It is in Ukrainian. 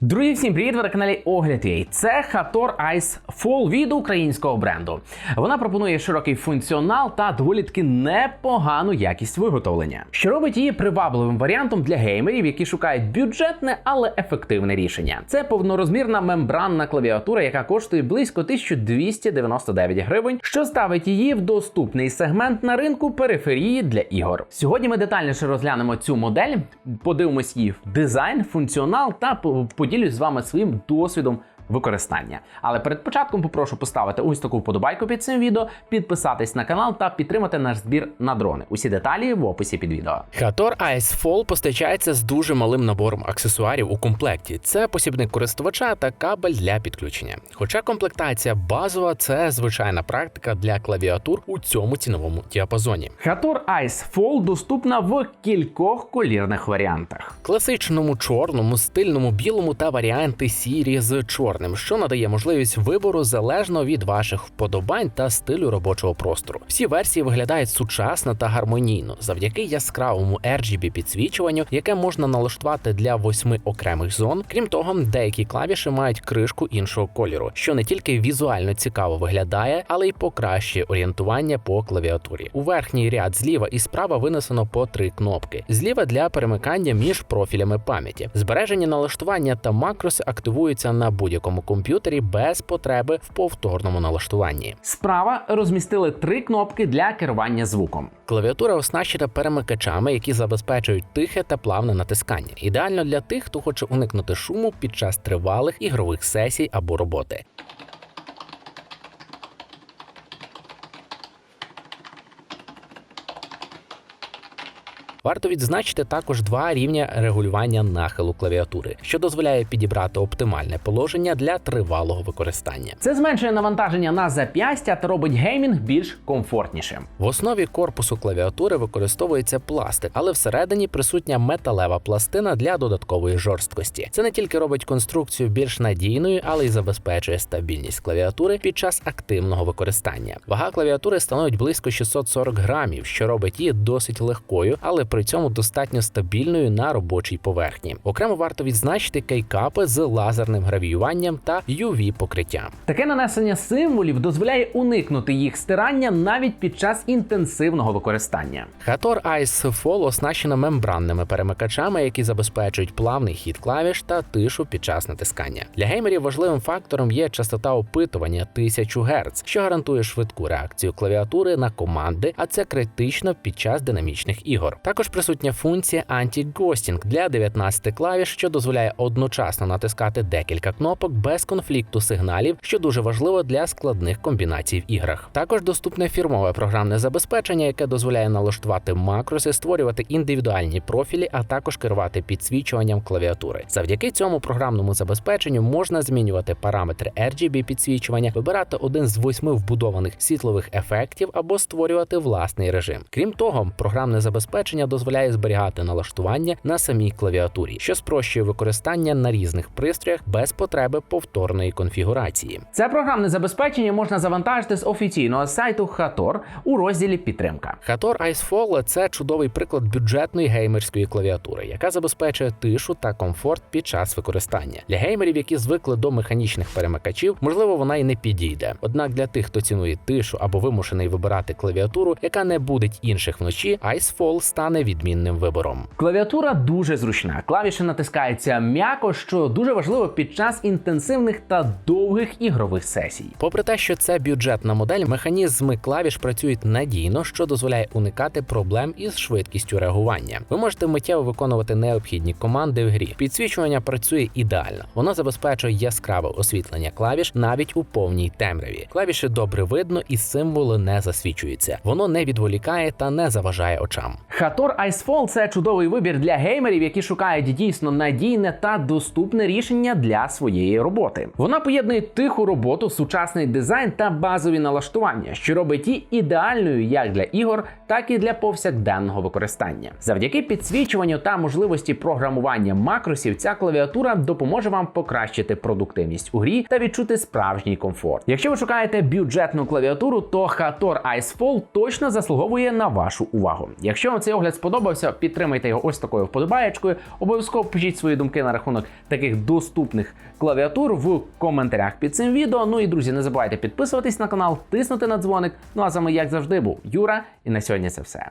Друзі, всім привіт! Ви на каналі Огляд.ua. Це Hator Ice Fall від українського бренду. Вона пропонує широкий функціонал та доволі таки непогану якість виготовлення, що робить її привабливим варіантом для геймерів, які шукають бюджетне, але ефективне рішення. Це повнорозмірна мембранна клавіатура, яка коштує близько 1299 гривень, що ставить її в доступний сегмент на ринку периферії для ігор. Сьогодні ми детальніше розглянемо цю модель, подивимось її в дизайн, функціонал та по- поділюсь з вами своїм досвідом використання. Але перед початком попрошу поставити ось таку вподобайку під цим відео, підписатись на канал та підтримати наш збір на дрони. Усі деталі в описі під відео. Hator Ice Fall постачається з дуже малим набором аксесуарів у комплекті. Це посібник користувача та кабель для підключення. Хоча комплектація базова, це звичайна практика для клавіатур у цьому ціновому діапазоні. Hator Ice Fall доступна в кількох колірних варіантах. Класичному чорному, стильному білому та варіанти сірі з чорним, що надає можливість вибору залежно від ваших вподобань та стилю робочого простору. Всі версії виглядають сучасно та гармонійно завдяки яскравому RGB підсвічуванню, яке можна налаштувати для восьми окремих зон. Крім того, деякі клавіші мають кришку іншого кольору, що не тільки візуально цікаво виглядає, але й покращує орієнтування по клавіатурі. У верхній ряд зліва і справа винесено по три кнопки. Зліва для перемикання між профілями пам'яті. Збережені налаштування та макроси активуються на будь-якому комп'ютері без потреби в повторному налаштуванні. Справа розмістили три кнопки для керування звуком. Клавіатура оснащена перемикачами, які забезпечують тихе та плавне натискання. Ідеально для тих, хто хоче уникнути шуму під час тривалих ігрових сесій або роботи. Варто відзначити також два рівня регулювання нахилу клавіатури, що дозволяє підібрати оптимальне положення для тривалого використання. Це зменшує навантаження на зап'ястя та робить геймінг більш комфортнішим. В основі корпусу клавіатури використовується пластик, але всередині присутня металева пластина для додаткової жорсткості. Це не тільки робить конструкцію більш надійною, але й забезпечує стабільність клавіатури під час активного використання. Вага клавіатури становить близько 640 грамів, що робить її досить легкою, але при цьому достатньо стабільною на робочій поверхні. Окремо варто відзначити кейкапи з лазерним гравіюванням та uv покриттям. Таке нанесення символів дозволяє уникнути їх стирання навіть під час інтенсивного використання. Hator Ice Fall оснащена мембранними перемикачами, які забезпечують плавний хід клавіш та тишу під час натискання. Для геймерів важливим фактором є частота опитування 1000 Гц, що гарантує швидку реакцію клавіатури на команди, а це критично під час динамічних ігор. Також присутня функція Anti-Ghosting для 19 клавіш, що дозволяє одночасно натискати декілька кнопок без конфлікту сигналів, що дуже важливо для складних комбінацій в іграх. Також доступне фірмове програмне забезпечення, яке дозволяє налаштувати макроси, створювати індивідуальні профілі, а також керувати підсвічуванням клавіатури. Завдяки цьому програмному забезпеченню можна змінювати параметри RGB підсвічування, вибирати один з восьми вбудованих світлових ефектів або створювати власний режим. Крім того, програмне забезпечення дозволяє зберігати налаштування на самій клавіатурі, що спрощує використання на різних пристроях без потреби повторної конфігурації. Це програмне забезпечення можна завантажити з офіційного сайту Hator у розділі Підтримка. Hator Icefall – це чудовий приклад бюджетної геймерської клавіатури, яка забезпечує тишу та комфорт під час використання. Для геймерів, які звикли до механічних перемикачів, можливо, вона й не підійде. Однак для тих, хто цінує тишу або вимушений вибирати клавіатуру, яка не будить інших вночі, Icefall стане відмінним вибором. Клавіатура дуже зручна. Клавіші натискаються м'яко, що дуже важливо під час інтенсивних та довгих ігрових сесій. Попри те, що це бюджетна модель, механізми клавіш працюють надійно, що дозволяє уникати проблем із швидкістю реагування. Ви можете миттєво виконувати необхідні команди в грі. Підсвічування працює ідеально. Воно забезпечує яскраве освітлення клавіш навіть у повній темряві. Клавіші добре видно і символи не засвічуються. Воно не відволікає та не заважає очам. Hator Icefall – це чудовий вибір для геймерів, які шукають дійсно надійне та доступне рішення для своєї роботи. Вона поєднує тиху роботу, сучасний дизайн та базові налаштування, що робить її ідеальною як для ігор, так і для повсякденного використання. Завдяки підсвічуванню та можливості програмування макросів, ця клавіатура допоможе вам покращити продуктивність у грі та відчути справжній комфорт. Якщо ви шукаєте бюджетну клавіатуру, то Hator Icefall точно заслуговує на вашу увагу. Якщо вам цей огляд сподобався, підтримайте його ось такою вподобаєчкою. Обов'язково пишіть свої думки на рахунок таких доступних клавіатур в коментарях під цим відео. Ну і друзі, не забувайте підписуватись на канал, тиснути на дзвоник. Ну а з вами, як завжди, був Юра, і на сьогодні це все.